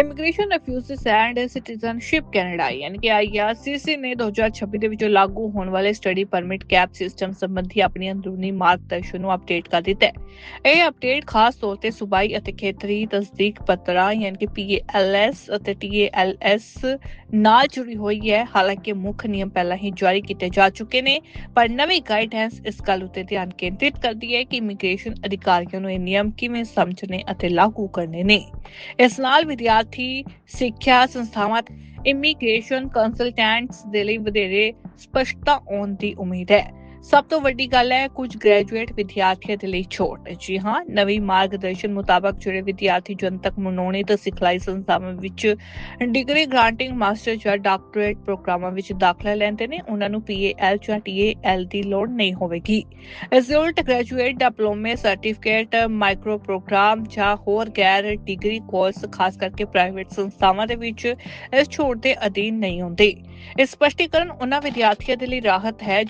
Immigration refugees and citizenship Canada ਯਾਨੀ ਕਿ IRCC ਨੇ 2026 ਦੇ ਵਿੱਚ ਲਾਗੂ ਹੋਣ ਵਾਲੇ ਸਟੱਡੀ ਪਰਮਿਟ ਕੈਪ ਸਿਸਟਮ ਸੰਬੰਧੀ ਆਪਣੀ ਅੰਦਰੂਨੀ ਮਾਰਗਦਰਸ਼ਨ ਨੂੰ ਅਪਡੇਟ ਕਰ ਦਿੱਤਾ ਹੈ। ਇਹ ਅਪਡੇਟ ਖਾਸ ਤੌਰ ਤੇ ਸੂਬਾਈ ਅਤੇ ਖੇਤਰੀ ਤਸਦੀਕ ਪੱਤਰਾਂ ਯਾਨੀ ਕਿ ਪੀਏਐਲਐਸ ਅਤੇ ਟੀਏਐਲਐਸ ਨਾਲ ਜੁੜੀ ਹੋਈ ਹੈ। ਹਾਲਾਂਕਿ ਮੁੱਖ ਨਿਯਮ ਪਹਿਲਾਂ ਹੀ ਜਾਰੀ ਕੀਤੇ ਜਾ ਚੁੱਕੇ ਨੇ, ਪਰ ਨਵੀਂ ਗਾਈਡੈਂਸ ਇਸ ਗੱਲ ਉੱਤੇ ਧਿਆਨ ਕੇਂਦਰਿਤ ਕਰਦੀ ਹੈ ਕਿ ਇਮੀਗ੍ਰੇਸ਼ਨ ਅਧਿਕਾਰੀਆਂ ਨੂੰ ਇਹ ਨਿਯਮ ਕਿਵੇਂ ਸਮਝਣੇ ਅਤੇ ਲਾਗੂ ਕਰਨੇ ਨੇ। ਇਸ ਨਾਲ ਵਿਦਿਆਰਥੀ ਸਿੱਖਿਆ ਸੰਸਥਾਵਾਂ ਇਮੀਗ੍ਰੇਸ਼ਨ ਕੰਸਲਟੈਂਟਸ ਦੇ ਲਈ ਵਧੇਰੇ ਸਪਸ਼ਟਤਾ ਆਉਣ ਦੀ ਉਮੀਦ ਹੈ। ਸਭ ਤੋਂ ਵੱਡੀ ਗੱਲ ਹੈ, ਕੁਝ ਗ੍ਰੈਜੂਏਟ ਵਿਦਿਆਰਥੀਆਂ ਦੇ ਲਈ ਛੋਟ। ਜੀ ਹਾਂ, ਨਵੀਂ ਮਾਰਗਦਰਸ਼ਨ ਮੁਤਾਬਕ ਜਿਹੜੇ ਵਿਦਿਆਰਥੀ ਜਨਤਕ ਮਨੋਨੀਤ ਸਿਖਲਾਈ ਸੰਸਥਾਵਾਂ ਵਿੱਚ ਡਿਗਰੀ ਗ੍ਰਾਂਟਿੰਗ ਮਾਸਟਰ ਜਾਂ ਡਾਕਟਰੇਟ ਪ੍ਰੋਗਰਾਮਾਂ ਵਿੱਚ ਦਾਖਲਾ ਲੈਂਦੇ ਨੇ, ਉਹਨਾਂ ਨੂੰ ਪੀਏਐਲ ਜਾਂ ਟੀਏਐਲ ਦੀ ਲੋੜ ਨਹੀਂ ਹੋਵੇਗੀ। ਇਸ ਦੇ ਉਲਟ ਗ੍ਰੈਜੂਏਟ ਡਿਪਲੋਮੇ ਸਰਟੀਫਿਕੇਟ ਮਾਈਕਰੋ ਪ੍ਰੋਗਰਾਮ ਜਾਂ ਹੋਰ ਗੈਰ ਡਿਗਰੀ ਕੋਰਸ ਖਾਸ ਕਰਕੇ ਪ੍ਰਾਈਵੇਟ ਸੰਸਥਾਵਾਂ ਦੇ ਵਿੱਚ ਇਸ ਛੋਟ ਦੇ ਅਧੀਨ ਨਹੀਂ ਹੁੰਦੇ। ਇਹ ਸਪਸ਼ਟੀਕਰਨ ਉਹਨਾਂ ਵਿਦਿਆਰਥੀਆਂ ਦੇ ਲਈ ਰਾਹਤ ਹੈ